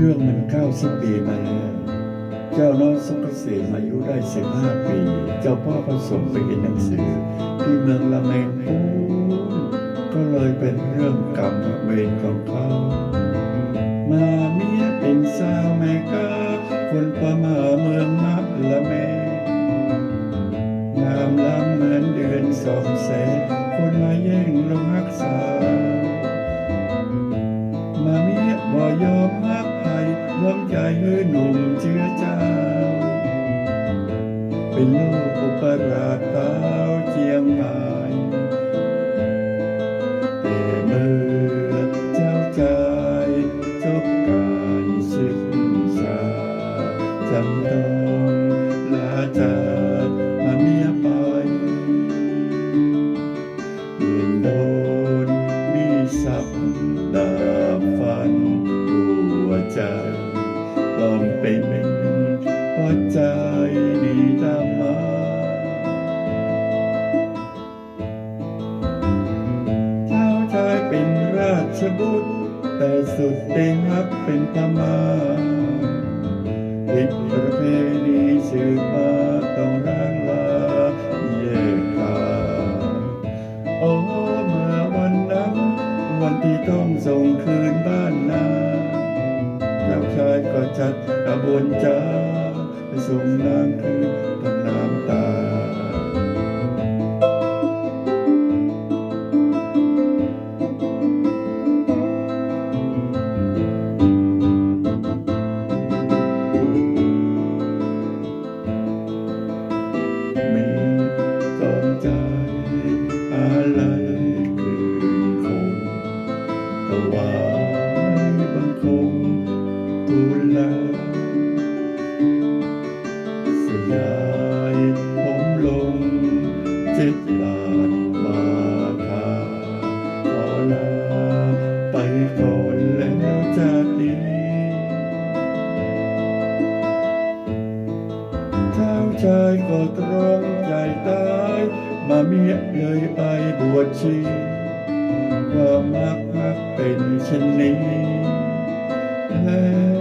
รื่องมันเก้าสิบปีมาแล้ว เจ้าน้อยสุกเกษมอายุได้สิบห้าปี เจ้าพ่อก็ส่งไปเรียนหนังสือ ที่เมืองละเมงก็เลยเป็นเรื่องกรรมเวรของเขา มาเมียเป็นสาวแม่กาคนพม่าเมืองมักละเมงามล้ำเหมือนเดือนสองแสนคนมาแย่งลงรักษา มาเมียบ่ยอมฮัก พร้อมใจให้หนุ่มเชื้อเจ้า เป็นลูกอุปราชตาเจียงมา ต้องเป็นเพราะใจนี้ตามมาเจ้าชายเป็นราชบุตร แต่สุดเต็งรักเป็นพมาผิดประเพณีสืบมาต้องร่างลาแยกทางโอ้เมื่อวันนั้นวันที่ต้องส่งคืนายก็จัดกระบวนจ้าไปส่งนางคืนทั้งน้ำตามีสองใจอะไรคืนคงถวายบังคง เจ็ดบามาคาขอลาไปก่อนแล้วจากนี้เจ้าชายก็ตรอมใจตายมาเมียเลยไปบวชชีความมักมักเป็นเช่นนี้แล้ว